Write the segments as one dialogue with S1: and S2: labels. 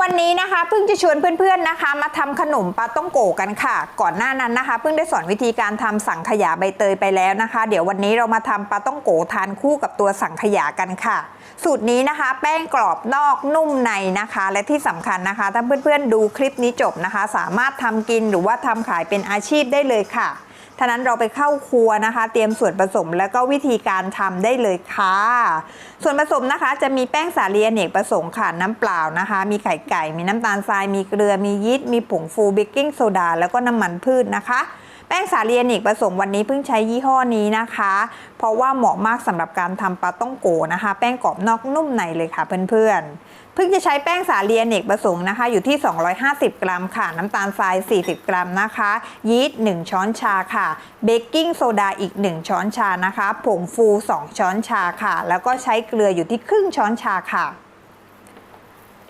S1: วันนี้นะคะเพิ่งจะชวนเพื่อนๆนะคะ มาทำขนมปลาต้องโกกันค่ะ ก่อนหน้านั้นนะคะ เพิ่งได้สอนวิธีการทำสังขยาใบเตยไปแล้วนะคะ เดี๋ยววันนี้เรามาทำปลาต้องโกทานคู่กับตัวสังขยากันค่ะ สูตรนี้นะคะ แป้งกรอบนอกนุ่มในนะคะ และที่สำคัญนะคะ ถ้าเพื่อนๆดูคลิปนี้จบนะคะ สามารถทำกินหรือว่าทำขายเป็นอาชีพได้เลยค่ะ ท่านั้นเราไปเข้าครัวนะคะ เตรียมส่วนผสมแล้วก็วิธีการทำได้เลยค่ะ ส่วนผสมนะคะจะมีแป้งสาลีอเนกประสงค์ค่ะน้ำเปล่านะคะ มีไข่ไก่ มีน้ำตาลทราย มีเกลือ มียีสต์ มีผงฟูเบกกิ้งโซดา แล้วก็น้ำมันพืชนะคะ แป้งสาลีอเนกประสงค์วันนี้เพิ่งใช้ยี่ห้อนี้นะคะ เพราะว่าเหมาะมากสำหรับการทำปลาต้องโกนะคะ แป้งกรอบนอกนุ่มในเลยค่ะเพื่อนๆ เพิ่งจะใช้แป้งสาลีอเนกประสงค์นะคะ อยู่ที่ 250 กรัมค่ะ น้ำตาลทราย 40 กรัมนะคะ ยีสต์1ช้อนชาค่ะ เบกกิ้งโซดาอีก 1 ช้อนชานะคะ ผงฟู 2 ช้อนชาค่ะ แล้วก็ใช้เกลืออยู่ที่ครึ่งช้อนชาค่ะ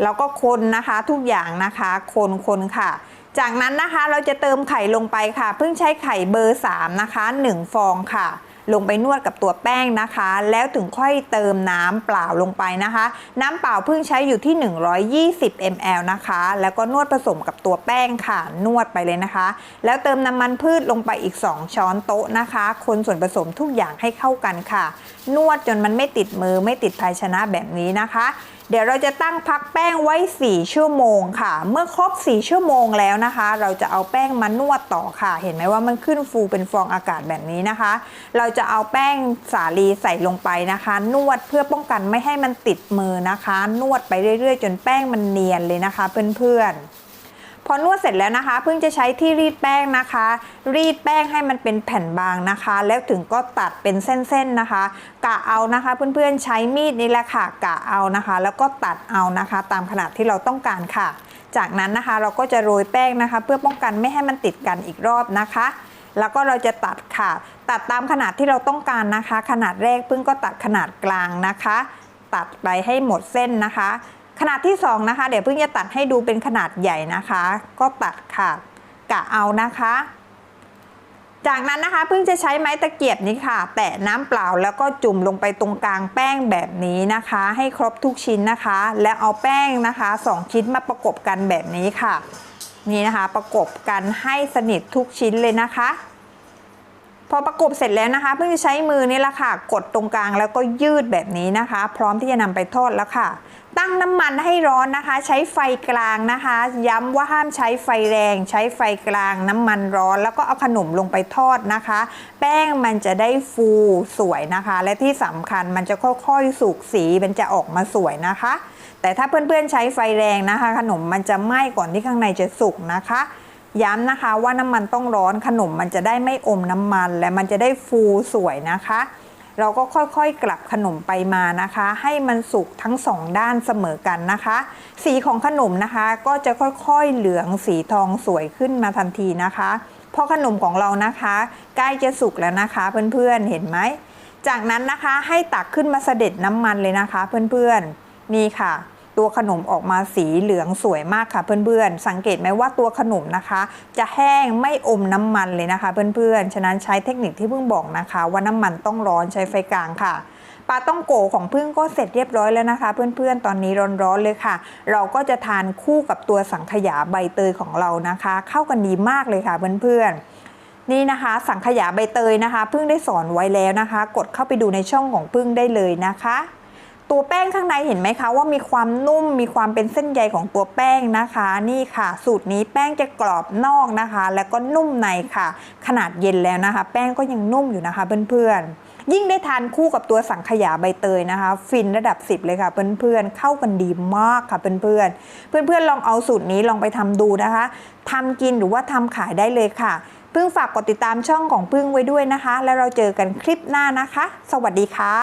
S1: แล้วก็คนนะคะทุกอย่างนะคะ คนคนค่ะ จากนั้นนะคะเราจะเติมไข่ลงไปค่ะ เพิ่งใช้ไข่เบอร์ 3 นะคะ 1 ฟองค่ะ ลงไปนวดกับตัวแป้งนะคะ แล้วถึงค่อยเติมน้ำเปล่าลงไปนะคะ น้ำเปล่าเพิ่งใช้อยู่ที่ 120 ml นะคะ แล้วก็นวดผสมกับตัวแป้งค่ะ นวดไปเลยนะคะ แล้วเติมน้ำมันพืชลงไปอีก 2 ช้อนโต๊ะนะคะ คนส่วนผสมทุกอย่างให้เข้ากันค่ะ นวดจนมันไม่ติดมือไม่ติดภาชนะแบบนี้นะคะ เดี๋ยวเราจะตั้งพักแป้งไว้ 4 ชั่วโมงค่ะ เมื่อครบ 4 ชั่วโมงแล้วนะคะ เราจะเอาแป้งมานวดต่อค่ะ เห็นไหมว่ามันขึ้นฟูเป็นฟองอากาศแบบนี้นะคะ เราจะเอาแป้งสาลีใส่ลงไปนะคะ นวดเพื่อป้องกันไม่ให้มันติดมือนะคะ นวดไปเรื่อยๆ จนแป้งมันเนียนเลยนะคะ เพื่อนๆ พอนวดเสร็จแล้วนะคะ เพิ่งจะใช้ที่รีดแป้งนะคะ รีดแป้งให้มันเป็นแผ่นบางนะคะ แล้วถึงก็ตัดเป็นเส้นๆนะคะ กะเอานะคะ เพื่อนๆใช้มีดนี่แหละค่ะกะเอานะคะ แล้วก็ตัดเอานะคะ ตามขนาดที่เราต้องการค่ะ จากนั้นนะคะเราก็จะโรยแป้งนะคะ เพื่อป้องกันไม่ให้มันติดกันอีกรอบนะคะแล้วก็เราจะตัดค่ะ ตัดตามขนาดที่เราต้องการนะคะ ขนาดแรกเพิ่งก็ตัดขนาดกลางนะคะ ตัดไปให้หมดเส้นนะคะ ขนาดที่ 2 นะคะ เดี๋ยวเพิ่งจะตัดให้ดูเป็นขนาดใหญ่นะคะ ก็ตัดค่ะกะเอานะคะ จากนั้นนะคะเพิ่งจะใช้ไม้ตะเกียบนี้ค่ะ แตะน้ำเปล่าแล้วก็จุ่มลงไปตรงกลางแป้งแบบนี้นะคะ ให้ครบทุกชิ้นนะคะ แล้วเอาแป้งนะคะสองชิ้นมาประกบกันแบบนี้ค่ะ นี่นะคะประกบกันให้สนิททุกชิ้นเลยนะคะ พอประกบเสร็จแล้วนะคะ เพิ่งจะใช้มือนี่แหละค่ะ กดตรงกลางแล้วก็ยืดแบบนี้นะคะ พร้อมที่จะนำไปทอดแล้วค่ะ ตั้งน้ำมันให้ร้อนนะคะ ใช้ไฟกลางนะคะ ย้ำว่าห้ามใช้ไฟแรง ใช้ไฟกลางน้ำมันร้อน แล้วก็เอาขนมลงไปทอดนะคะ แป้งมันจะได้ฟูสวยนะคะ และที่สำคัญมันจะค่อยๆสุกสีมันจะออกมาสวยนะคะ แต่ถ้าเพื่อนๆใช้ไฟแรงนะคะ ขนมมันจะไหม้ก่อนที่ข้างในจะสุกนะคะย้ำนะคะว่าน้ำมันต้องร้อนขนมมันจะได้ไม่อมน้ำมัน และมันจะได้ฟูสวยนะคะ เราก็ค่อยๆกลับขนมไปมานะคะ ให้มันสุกทั้งสองด้านเสมอกันนะคะ สีของขนมนะคะ ก็จะค่อยๆเหลืองสีทองสวยขึ้นมาทันทีนะคะเพราะขนมของเรานะคะใกล้จะสุกแล้วนะคะ เพื่อนๆเห็นไหมจากนั้นนะคะให้ตักขึ้นมาเสด็จน้ำมันเลยนะคะ เพื่อนๆนี่ค่ะ ตัวขนมออกมาสีเหลืองสวยมากค่ะเพื่อนๆ สังเกตไหมว่าตัวขนมนะคะ จะแห้งไม่อมน้ำมันเลยนะคะเพื่อนๆ ฉะนั้นใช้เทคนิคที่เพิ่งบอกนะคะ ว่าน้ำมันต้องร้อนใช้ไฟกลางค่ะปลาต้องโกของพึ่งก็เสร็จเรียบร้อยแล้วนะคะ เพื่อนๆ ตอนนี้ร้อนๆเลยค่ะ เราก็จะทานคู่กับตัวสังขยาใบเตยของเรานะคะ เข้ากันดีมากเลยค่ะเพื่อนๆนี่นะคะสังขยาใบเตยนะคะเพิ่งได้สอนไว้แล้วนะคะ กดเข้าไปดูในช่องของพึ่งได้เลยนะคะ ตัวแป้งข้างในเห็นไหมคะว่ามีความนุ่มมีความเป็นเส้นใยของตัวแป้งนะคะ นี่ค่ะ สูตรนี้แป้งจะกรอบนอกนะคะ แล้วก็นุ่มในค่ะ ขนาดเย็นแล้วนะคะ แป้งก็ยังนุ่มอยู่นะคะเพื่อนๆยิ่งได้ทานคู่กับตัวสังขยาใบเตยนะคะ ฟินระดับ 10 เลยค่ะเพื่อนๆเข้ากันดีมากค่ะเพื่อนๆเพื่อนๆลองเอาสูตรนี้ลองไปทำดูนะคะทำกินหรือว่าทำขายได้เลยค่ะ พึ่งฝากกดติดตามช่องของพึ่งไว้ด้วยนะคะ แล้วเราเจอกันคลิปหน้านะคะ สวัสดีค่ะ